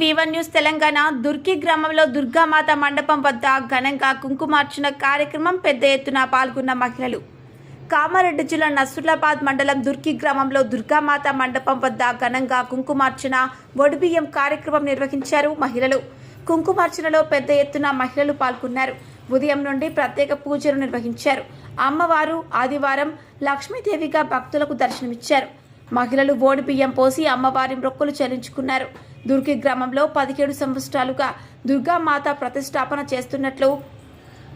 వివన్ news Telangana Durki గ్రామంలో దుర్గామాత మండపం వద్ద ఘనంగా కుంకుమార్చన కార్యక్రమం పెద్ద ఎత్తున పాల్గొన్న మహిళలు. కామారెడ్డి జిల్లా నసుర్లాబాద్ మండలం దుర్కి గ్రామంలో దుర్గామాత మండపం వద్ద ఘనంగా కుంకుమార్చన ఒడిబియ్యం కార్యక్రమం నిర్వహించారు మహిళలు. కుంకుమార్చనలో పెద్ద ఎత్తున మహిళలు పాల్గొన్నారు. ఉదయం నుండి ప్రత్యేక పూజలు నిర్వహించారు. అమ్మవారు ఆదివారం లక్ష్మీదేవిగా భక్తులకు దర్శనమిచ్చారు. మహిళలు ఓడి బియ్యం పోసి అమ్మవారి మొక్కులు చెల్లించుకున్నారు. దుర్గి గ్రామంలో పదిహేడు సంవత్సరాలుగా దుర్గామాత ప్రతిష్టాపన చేస్తున్నట్లు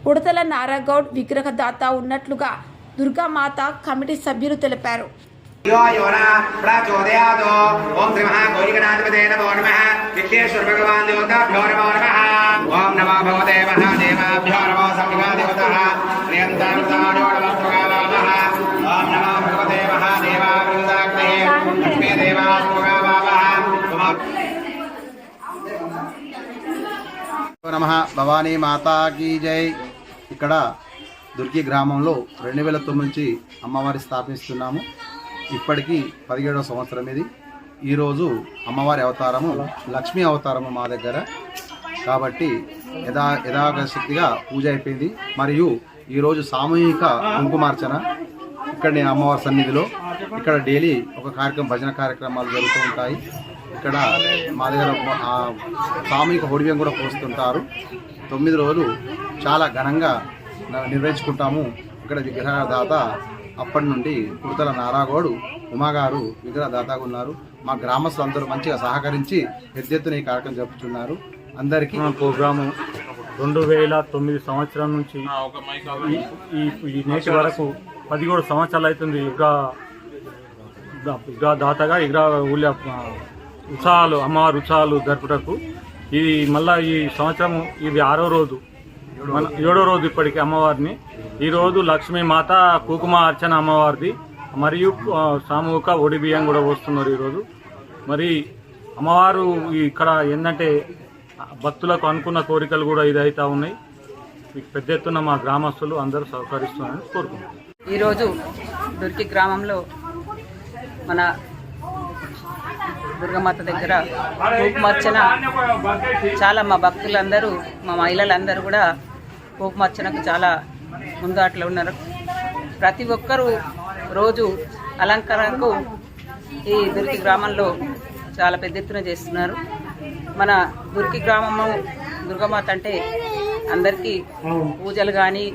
ఉడతల నారాగౌడ్ విగ్రహదాత ఉన్నట్లుగా దుర్గామాత కమిటీ సభ్యులు తెలిపారు. ఓం నమ. భవానీ మాతాకి జై. ఇక్కడ దుర్గి గ్రామంలో రెండు వేల తొమ్మిది నుంచి అమ్మవారి స్థాపిస్తున్నాము. ఇప్పటికీ పదిహేడవ సంవత్సరం ఇది. ఈరోజు అమ్మవారి అవతారము లక్ష్మీ అవతారము మా దగ్గర. కాబట్టి యథా యథాశక్తిగా పూజ అయిపోయింది. మరియు ఈరోజు సామూహిక కుంకుమార్చన ఇక్కడ నేను అమ్మవారి సన్నిధిలో. ఇక్కడ డైలీ ఒక కార్యక్రమం భజన కార్యక్రమాలు జరుగుతూ ఉంటాయి. ఇక్కడ మా దగ్గర ఆ, సామూహిక హోడివ్యం కూడా పోస్తుంటారు. తొమ్మిది రోజులు చాలా ఘనంగా నిర్వహించుకుంటాము. ఇక్కడ విగ్రహదాత అప్పటి నుండి కుర్తల నారాగోడు ఉమాగారు విగ్రహదాతగా ఉన్నారు. మా గ్రామస్తులు అందరూ మంచిగా సహకరించి పెద్ద ఎత్తున ఈ కార్యక్రమం జరుపుతున్నారు అందరికీ మా ప్రోగ్రాము రెండు వేల తొమ్మిది సంవత్సరం నుంచి ఈ- నేటి వరకు పదిహేడు సంవత్సరాలు అవుతుంది ఇగ్రా ఇగ్రా దాతగా ఇగ్రా ఊళ్ళ ఉత్సవాలు అమ్మవారి ఉత్సవాలు జరుపుటకు. ఇది మళ్ళా ఈ సంవత్సరం ఇది ఆరో రోజు. మన ఏడో రోజు ఇప్పటికి అమ్మవారిని. ఈరోజు లక్ష్మీమాత మాత కుంకుమ అర్చన అమ్మవారిది. మరియు సామూహిక ఒడి బియ్యం కూడా వస్తున్నారు ఈరోజు మరి అమ్మవారు ఇక్కడ ఏంటంటే భక్తులకు అనుకున్న కోరికలు కూడా ఇదైతా ఉన్నాయి. మీకు పెద్ద ఎత్తున మా గ్రామస్తులు అందరూ సహకరిస్తున్నారని కోరుకుంటున్నాను ఈరోజు దుర్కి గ్రామంలో మన దుర్గమాత దగ్గర కుంకుమార్చన చాలా మా భక్తులందరూ మా మహిళలందరూ కూడా కుంకుమార్చనకు చాలా ముందాట్లో ఉన్నారు. ప్రతి ఒక్కరూ రోజు అలంకరణకు ఈ దుర్కి గ్రామంలో చాలా పెద్ద ఎత్తున చేస్తున్నారు. మన దుర్కి గ్రామము దుర్గమాత అంటే అందరికీ పూజలు కానీ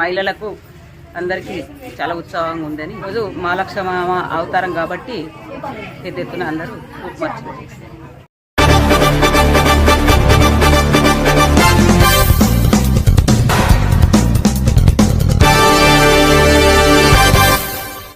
మహిళలకు అందరికీ చాలా ఉత్సాహంగా ఉందని. ఈరోజు మహాలక్ష్మ అవతారం కాబట్టి పెద్ద ఎత్తున అందరూ కుంకుమార్చన